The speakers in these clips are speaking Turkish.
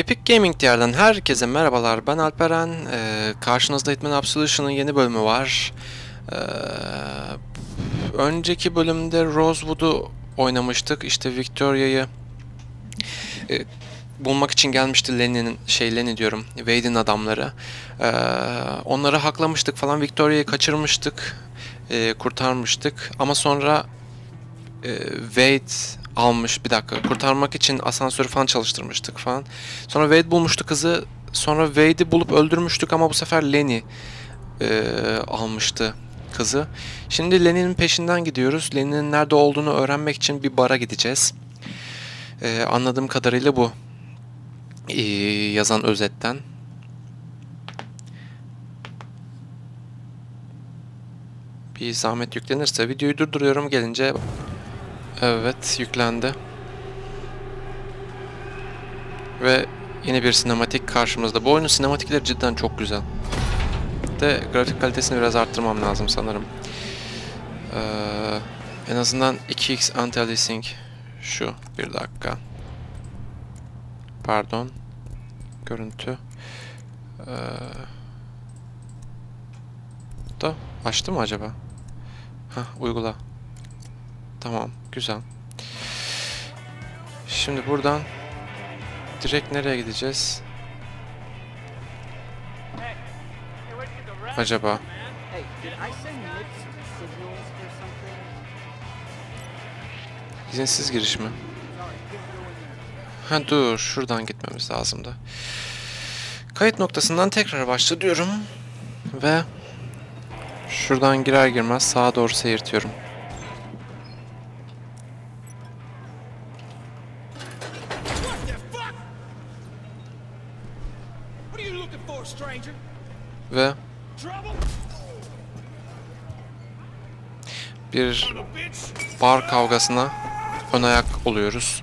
Epic Gaming diyardan herkese merhabalar. Ben Alperen. Ee, karşınızda Hitman Absolution'ın yeni bölümü var. Ee, önceki bölümde Rosewood'u oynamıştık. İşte Victoria'yı e, bulmak için gelmişti Lenny'nin şey Lenny diyorum. Wade'in adamları. Ee, onları haklamıştık falan. Victoria'yı kaçırmıştık. e, kurtarmıştık. Ama sonra e, Wade almış bir dakika kurtarmak için asansörü falan çalıştırmıştık falan. Sonra Wade bulmuştu kızı. Sonra Wade'i bulup öldürmüştük ama bu sefer Lenny e, almıştı kızı. Şimdi Lenny'nin peşinden gidiyoruz. Lenny'nin nerede olduğunu öğrenmek için bir bara gideceğiz. E, anladığım kadarıyla bu. E, yazan özetten. Bir zahmet yüklenirse videoyu durduruyorum gelince Evet, yüklendi. Ve yeni bir sinematik karşımızda. Bu oyunun sinematikleri cidden çok güzel. De grafik kalitesini biraz arttırmam lazım sanırım. Ee, en azından 2x anti-aliasing şu bir dakika. Pardon. Görüntü. Ee, da açtı mı acaba? Hah uygula. Tamam, güzel. Şimdi buradan direkt nereye gideceğiz? Acaba? İzinsiz giriş mi? Ha dur, şuradan gitmemiz lazımdı. Kayıt noktasından tekrar başla diyorum. Ve şuradan girer girmez sağa doğru seyirtiyorum. Ve bir bar kavgasına ön ayak oluyoruz.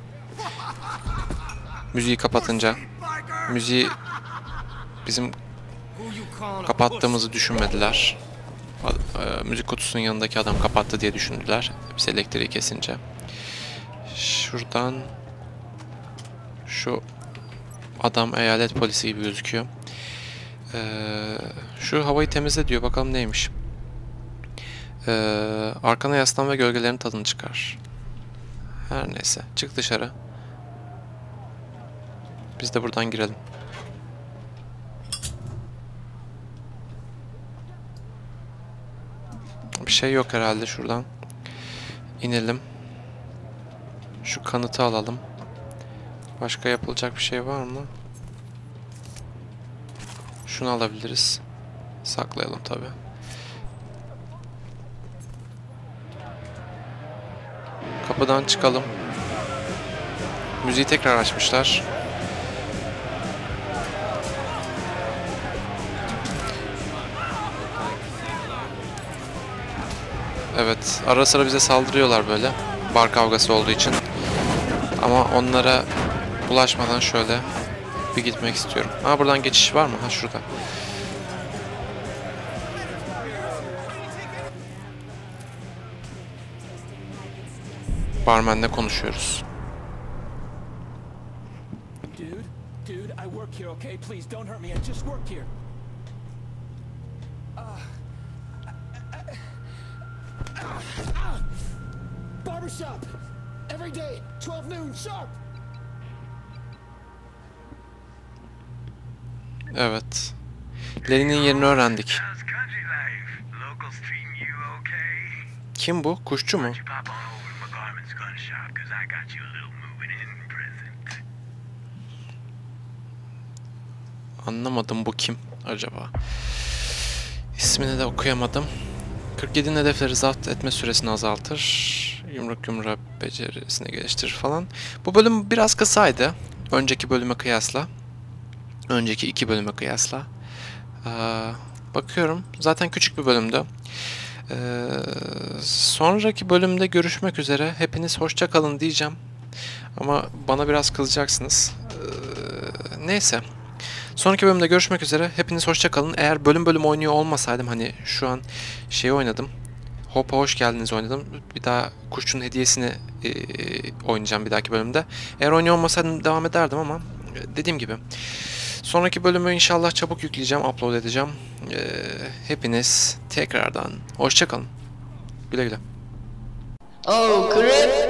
Müziği kapatınca. Müziği bizim kapattığımızı düşünmediler. E, Müzik kutusunun yanındaki adam kapattı diye düşündüler. Biz elektriği kesince. Şuradan şu adam eyalet polisi gibi gözüküyor. Ee, şu havayı temizle diyor. Bakalım neymiş. Ee, arkana yaslan ve gölgelerin tadını çıkar. Her neyse. Çık dışarı. Biz de buradan girelim. Bir şey yok herhalde şuradan. İnelim. Şu kanıtı alalım. Başka yapılacak bir şey var mı? Şunu alabiliriz. Saklayalım tabi. Kapıdan çıkalım. Müziği tekrar açmışlar. Evet, ara sıra bize saldırıyorlar böyle. Bar kavgası olduğu için. Ama onlara bulaşmadan şöyle bir gitmek istiyorum. Ha buradan geçiş var mı? Ha şurada. Barmenle konuşuyoruz. Barbershop! Every day, 12 noon, sharp! Evet. Lenin'in yerini öğrendik. Kim bu? Kuşçu mu? Anlamadım bu kim acaba? İsmini de okuyamadım. 47 hedefleri zapt etme süresini azaltır. Yumruk yumruğa becerisini geliştirir falan. Bu bölüm biraz kısaydı. Önceki bölüme kıyasla. Önceki iki bölüme kıyasla. Ee, bakıyorum. Zaten küçük bir bölümdü. Ee, sonraki bölümde görüşmek üzere. Hepiniz hoşça kalın diyeceğim. Ama bana biraz kızacaksınız. Ee, neyse. Sonraki bölümde görüşmek üzere. Hepiniz hoşça kalın. Eğer bölüm bölüm oynuyor olmasaydım hani şu an şey oynadım. Hop'a hoş geldiniz oynadım. Bir daha kuşçunun hediyesini e, oynayacağım bir dahaki bölümde. Eğer oynuyor olmasaydım devam ederdim ama Ee, Dediğim gibi sonraki bölümü inşallah çabuk yükleyeceğim, upload edeceğim. Ee, hepiniz tekrardan hoşçakalın. Güle güle. Oh, Creeper!